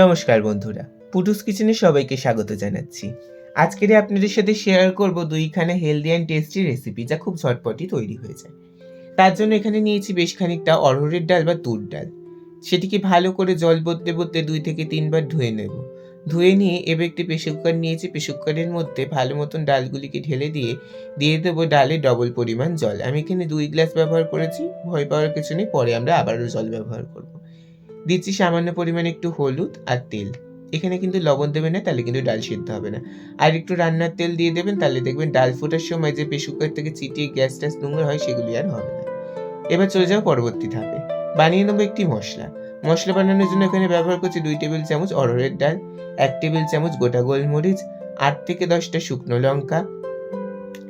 নমস্কার বন্ধুরা, পুটুস কিচেনে সবাইকে স্বাগত জানাচ্ছি। আজকের আপনাদের সাথে শেয়ার করব দুইখানে হেলদি অ্যান্ড টেস্টি রেসিপি যা খুব ঝটপটই তৈরি হয়ে যায়। তার জন্য এখানে নিয়েছি বেশ খানিকটা অরহরের ডাল বা তুর ডাল। সেটিকে ভালো করে জল বদলে বদলে দুই থেকে তিনবার ধুয়ে নেব। ধুয়ে নিয়ে এবার একটি প্রেশার কুকার নিয়েছি প্রেশার কুকারের মধ্যে ভালো মতন ডালগুলিকে ঢেলে দিয়ে দিয়ে দেবো ডালে ডবল পরিমাণ জল। আমি এখানে দুই গ্লাস ব্যবহার করেছি, ভয় পাওয়ার কিছু নেই, পরে আমরা আবারও জল ব্যবহার করব। দিচ্ছি সামান্য পরিমাণে একটু হলুদ আর তেল। এখানে কিন্তু লবণ দেবেন না, তাহলে কিন্তু ডাল সিদ্ধ হবে না। আর একটু রান্নার তেল দিয়ে দেবেন, তাহলে দেখবেন ডাল ফোটার সময় যে প্রেশার কুকার থেকে চিটিয়ে গ্যাস ট্যাস নোংরা হয়, সেগুলি আর হবে না। এবার চলে যাও পরবর্তী ধাপে। বানিয়ে নেব একটি মশলা। মশলা বানানোর জন্য এখানে ব্যবহার করছি দুই টেবিল চামচ অরহরের ডাল, এক টেবিল চামচ গোটা গোলমরিচ, আট থেকে দশটা শুকনো লঙ্কা।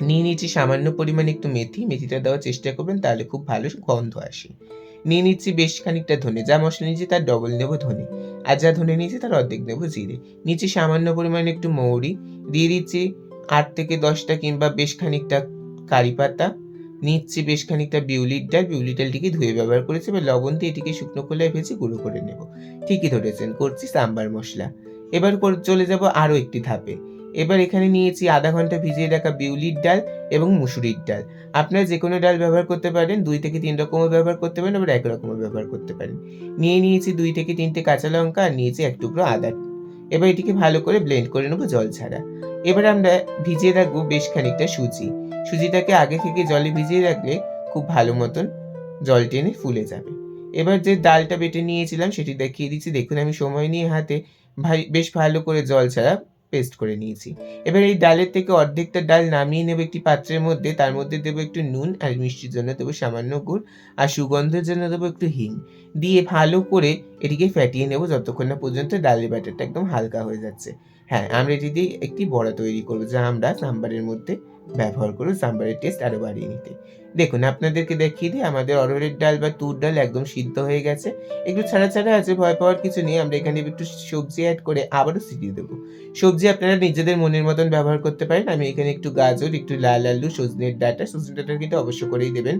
নিয়ে নিচ্ছি সামান্য পরিমাণে একটু মেথি, মেথিটা দেওয়ার চেষ্টা করবেন, তাহলে খুব ভালো গন্ধ আসে। নিয়ে নিচ্ছি বেশ খানিকটা ধনে। যা মশলা নিয়েছি তার ডবল নেব ধনে। আর যা ধনে নিয়েছি তার অর্ধেক নেব জিরে। নিচে সামান্য পরিমাণে একটু মৌরি। দিয়ে দিচ্ছি আট থেকে দশটা কিংবা বেশ খানিকটা কারি পাতা। নিচ্ছি বেশ খানিকটা বিউলির ডাল। বিউলির ডালটিকে ধুয়ে ব্যবহার করেছি। এবার লবণ দিয়ে এটিকে শুকনো খোলায় ভেজে গুঁড়ো করে নেব। ঠিকই ধরেছেন, করছি সাম্বার মশলা। এবার চলে যাব আরও একটি ধাপে। এবার এখানে নিয়েছি আধা ঘণ্টা ভিজিয়ে রাখা বিউলির ডাল এবং মুসুরির ডাল। আপনারা যে কোনো ডাল ব্যবহার করতে পারেন, দুই থেকে তিন রকমও ব্যবহার করতে পারেন, আবার এক রকমও ব্যবহার করতে পারেন। নিয়ে নিয়েছি দুই থেকে তিনটে কাঁচা লঙ্কা আর নিয়েছি এক টুকরো আদা। এবার এটিকে ভালো করে ব্লেন্ড করে নেব জল ছাড়া। এবার আমরা ভিজিয়ে রাখব বেশ খানিকটা সুজি। সুজিটাকে আগে থেকে জলে ভিজিয়ে রাখলে খুব ভালো মতন জল টেনে ফুলে যাবে। এবার যে ডালটা বেটে নিয়েছিলাম সেটি দেখিয়ে দিচ্ছি। দেখুন আমি সময় নিয়ে হাতে ভাই বেশ ভালো করে জল ছাড়া পেস্ট করে নিয়েছি। এবার এই ডালের থেকে অর্ধেকটা ডাল নামিয়ে নেব একটি পাত্রের মধ্যে। তার মধ্যে দেবো একটু নুন আর মিষ্টির জন্য দেবো সামান্য গুড় আর সুগন্ধের জন্য দেবো একটু হিং। দিয়ে ভালো করে এটিকে ফ্যাটিয়ে নেব যতক্ষণ না পর্যন্ত ডালের ব্যাটারটা একদম হালকা হয়ে যাচ্ছে। হ্যাঁ আমরা এটি দিয়ে একটি বড়া তৈরি করব যা আমরা সাম্বারের মধ্যে ব্যবহার করব, সাম্বারের টেস্ট আরও বাড়িয়ে নিতে। দেখুন, আপনাদেরকে দেখিয়ে দিই, আমাদের অরহরের ডাল বা তুর ডাল একদম সিদ্ধ হয়ে গেছে। একটু ছাড়া ছাড়া আছে, ভয় পাওয়ার কিছু নেই, আমরা এখানে একটু সবজি অ্যাড করে আবারও সিটিয়ে দেবো। সবজি আপনারা নিজেদের মনের মতন ব্যবহার করতে পারেন। আমি এখানে একটু গাজর, একটু লাল আলু, সজনের ডাটা সজনের ডাটা কিন্তু অবশ্য করেই দেবেন।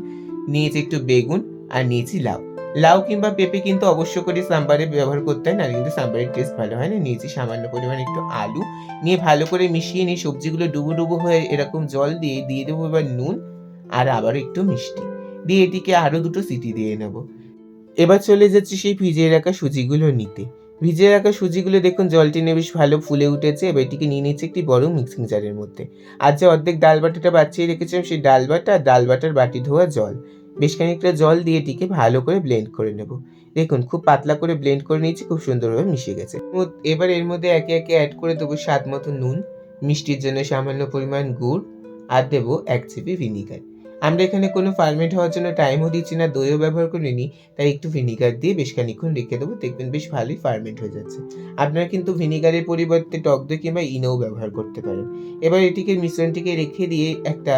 নিয়েছি একটু বেগুন আর নিয়েছি লাউ। লাউ কিংবা পেঁপে কিন্তু অবশ্য করে সাম্বারে ব্যবহার করতে হয়, না কিন্তু সাম্বারের টেস্ট ভালো হয় না। নিয়েছি সামান্য পরিমাণে একটু আলু। নিয়ে ভালো করে মিশিয়ে নিয়ে সবজিগুলো ডুবো ডুবো হয়ে এরকম জল দিয়ে দিয়ে দেবো এবার নুন আর আবার একটু মিষ্টি। দিয়ে এটিকে আরও দুটো সিটি দিয়ে নেব। এবার চলে যাচ্ছি সেই ভিজিয়ে রাখা সুজিগুলো নিতে। ভিজিয়ে রাখা সুজিগুলো দেখুন জল টেনে বেশ ভালো ফুলে উঠেছে। এবার এটিকে নিয়ে নিচ্ছে একটি বড় মিক্সিং জারের মধ্যে। আর যে অর্ধেক ডাল বাটাটা বাঁচিয়ে রেখেছিলাম, সেই ডাল বাটা ডাল বাটার বাটি ধোয়া জল। বেশ খানিকটা জল দিয়ে এটিকে ভালো করে ব্লেন্ড করে নেব। দেখুন, খুব পাতলা করে ব্লেন্ড করে নিয়েছি, খুব সুন্দরভাবে মিশে গেছে। এবার এর মধ্যে একে একে অ্যাড করে দেবো স্বাদ মতো নুন, মিষ্টির জন্য সামান্য পরিমাণ গুড়, আর দেবো এক চিপি ভিনিগার আমরা এখানে কোনো ফার্মেন্ট হওয়ার জন্য টাইমও দিচ্ছি না, দইও ব্যবহার করিনি, তাই একটু ভিনিগার দিয়ে বেশ খানিক্ষণ রেখে দেবো, দেখবেন বেশ ভালোই ফার্মেন্ট হয়ে যাচ্ছে। আপনারা কিন্তু ভিনিগারের পরিবর্তে টক দই কিংবা ইনোও ব্যবহার করতে পারেন। এবার এটিকে মিশ্রণটিকে রেখে দিয়ে একটা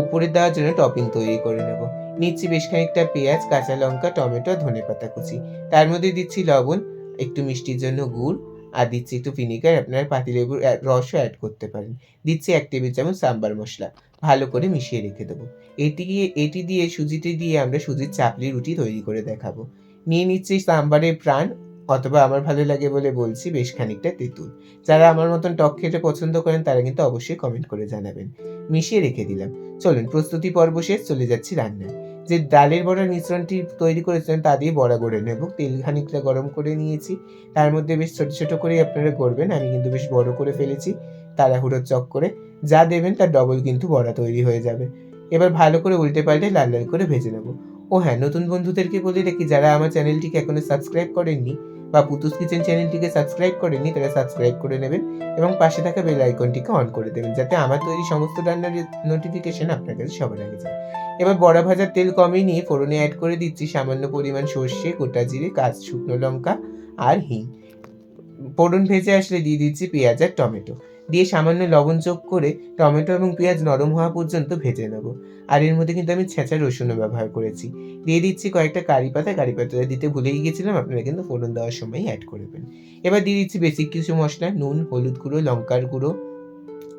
ওপরে দেওয়ার জন্য টপিং তৈরি করে নেব। নিচ্ছি বেশ খানিকটা পেঁয়াজ, কাঁচা লঙ্কা, টমেটো, ধনে পাতা কুচি। তার মধ্যে দিচ্ছি লবণ, একটু মিষ্টির জন্য গুড়, আর দিচ্ছি একটু ভিনিগার, আপনারা পাতিলেবুর রসও অ্যাড করতে পারেন। দিচ্ছি এক টেবিল চামচ সাম্বার মশলা, ভালো করে মিশিয়ে রেখে দেবো। এটি এটি দিয়ে, সুজিটি দিয়ে আমরা সুজির চাপলি রুটি তৈরি করে দেখাবো। নিয়ে নিচ্ছি সাম্বারের প্রাণ, অথবা আমার ভালো লাগে বলে বলছি বেশ খানিকটা তেঁতুল। যারা আমার মতন টক খেতে পছন্দ করেন, তারা কিন্তু অবশ্যই কমেন্ট করে জানাবেন। মিশিয়ে রেখে দিলাম। চলুন, প্রস্তুতি পর্ব শেষ, চলে যাচ্ছি রান্নায়। যে ডালের বড়ার মিশ্রণটি তৈরি করেছিলেন তা দিয়ে বড়া গড়ে নেব তেল খানিকটা গরম করে নিয়েছি। তার মধ্যে বেশ ছোট ছোট করে আপনারা করবেন। আমি কিন্তু বেশ বড় করে ফেলেছি তাড়াহুড়োর চক করে। যা দেবেন তার ডবল কিন্তু বড়া তৈরি হয়ে যাবে। এবার ভালো করে উল্টে পাল্টে লাল লাল করে ভেজে নেব। ও হ্যাঁ নতুন বন্ধুদেরকে বলে রাখি, যারা আমার চ্যানেলটিকে এখনও সাবস্ক্রাইব করেননি বা পুতুস কিচেন চ্যানেলটিকে সাবস্ক্রাইব করেননি, তারা সাবস্ক্রাইব করে নেবেন এবং পাশে থাকা বেল আইকনটিকে অন করে দেবেন, যাতে আমার তৈরি সমস্ত রান্নার নোটিফিকেশন আপনার কাছে সবার আগে যায়। এবার বড়া ভাজার তেল কমিয়ে নিয়ে ফোড়নে অ্যাড করে দিচ্ছি সামান্য পরিমাণ সর্ষে, গোটা জিরে, কাঁচ, শুকনো লঙ্কা আর হিং। ফোড়ন ভেজে আসলে দিয়ে দিচ্ছি পেঁয়াজ আর টমেটো। দিয়ে সামান্য লবণ যোগ করে টমেটো এবং পেঁয়াজ নরম হওয়া পর্যন্ত ভেজে নেব। আর এর মধ্যে কিন্তু আমি ছেঁচা রসুনও ব্যবহার করেছি। দিয়ে দিচ্ছি কয়েকটা কারি পাতা। কারি পাতাটা দিতে ভুলেই গেছিলাম, আপনারা কিন্তু ফোড়ন দেওয়ার সময় অ্যাড করবেন এবার দিয়ে দিচ্ছি বেসিক কিছু মশলা, নুন, হলুদ গুঁড়ো, লঙ্কার গুঁড়ো,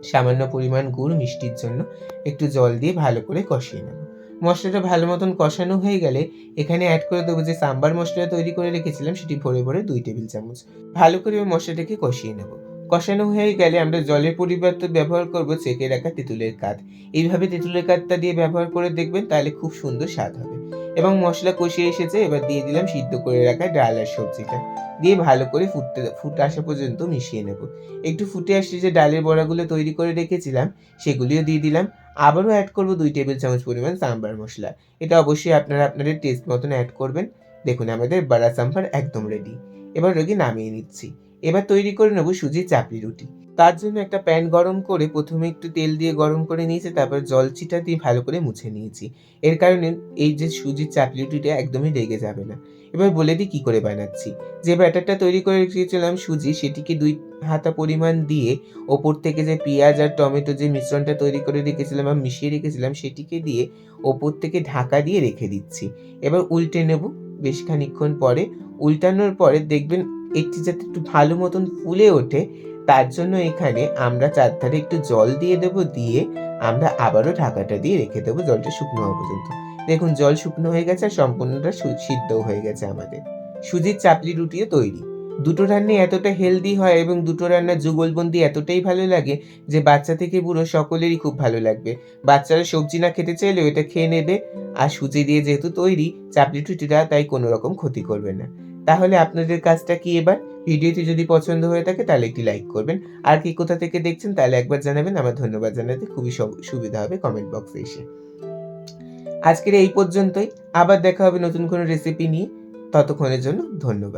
সামান্য পরিমাণ গুড় মিষ্টির জন্য। একটু জল দিয়ে ভালো করে কষিয়ে নেব। মশলাটা ভালো মতন কষানো হয়ে গেলে এখানে অ্যাড করে দেবো যে সাম্বার মশলা তৈরি করে রেখেছিলাম, সেটি ভরে ভরে দুই টেবিল চামচ। ভালো করে ওই মশলাটাকে কষিয়ে নেব। কষানো হয়ে গেলে আমরা জলের পরিবর্তে ব্যবহার করব চেকে রাখা তেঁতুলের কাঠ। এইভাবে তেঁতুলের কাঠটা দিয়ে ব্যবহার করে দেখবেন, তাহলে খুব সুন্দর স্বাদ হবে। এবং মশলা কষিয়ে এসেছে, এবার দিয়ে দিলাম সিদ্ধ করে রাখা ডাল আর সবজিটা। দিয়ে ভালো করে ফুটতে ফুটে আসা পর্যন্ত মিশিয়ে নেব। একটু ফুটে আসলে যে ডালের বড়াগুলো তৈরি করে রেখেছিলাম, সেগুলিও দিয়ে দিলাম। আবারও অ্যাড করব দুই টেবিল চামচ পরিমাণ সাম্বার মশলা। এটা অবশ্যই আপনারা আপনাদের টেস্ট মতন অ্যাড করবেন। দেখুন, আমাদের বড়া সাম্বার একদম রেডি এবার রোগী নামিয়ে নিচ্ছি। এবার তৈরি করে নেব সুজির চাপড়ি রুটি। তার জন্য একটা প্যান গরম করে প্রথমে একটু তেল দিয়ে গরম করে নিয়েছি, তারপর জল ছিটা দিয়ে ভালো করে মুছে নিয়েছি। এর কারণে এই যে সুজির চাপড়ি একদমই লেগে যাবে না। এবার বলে দিই কী করে বানাচ্ছি। যে ব্যাটারটা তৈরি করে রেখেছিলাম সুজি, সেটিকে দুই হাতা পরিমাণ দিয়ে ওপর থেকে যে পেঁয়াজ আর টমেটো যে মিশ্রণটা তৈরি করে রেখেছিলাম বা মিশিয়ে রেখেছিলাম, সেটিকে দিয়ে ওপর থেকে ঢাকা দিয়ে রেখে দিচ্ছি। এবার উল্টে নেব বেশ খানিক্ষণ পরে। উল্টানোর পরে দেখবেন একটি যাতে একটু ভালো মতন ফুলে ওঠে তার জন্য এখানে আমরা চারধারে একটু জল দিয়ে দেবো, দিয়ে আমরা আবারও ঢাকাটা দিয়ে রেখে দেবো জলটা শুকনো হওয়া পর্যন্ত। দেখুন, জল শুকনো হয়ে গেছে আর সম্পূর্ণটা সু- সিদ্ধও হয়ে গেছে আমাদের। সুজির চাপলি রুটিও তৈরি। দুটো রান্না এতটা হেলদি হয় এবং দুটো রান্নার যুগলবন্দি এতটাই ভালো লাগে যে বাচ্চা থেকে বুড়ো সকলেরই খুব ভালো লাগবে। বাচ্চারা সবজি না খেতে চাইলেও এটা খেয়ে নেবে। আর সুজি দিয়ে যেহেতু তৈরি চাপলি রুটিটা তাই কোনো রকম ক্ষতি করবে না। তাহলে আপনাদের কাজটা কি এবার? ভিডিওটি যদি পছন্দ হয়ে থাকে তাহলে একটি লাইক করবেন। আর কি কোথা থেকে দেখছেন তাহলে একবার জানাবেন। আমার ধন্যবাদ জানাতে খুবই সুবিধা হবে কমেন্ট বক্সে এসে। আজকের এই পর্যন্তই। আবার দেখা হবে নতুন কোনো রেসিপি নিয়ে। ততক্ষণের জন্য ধন্যবাদ।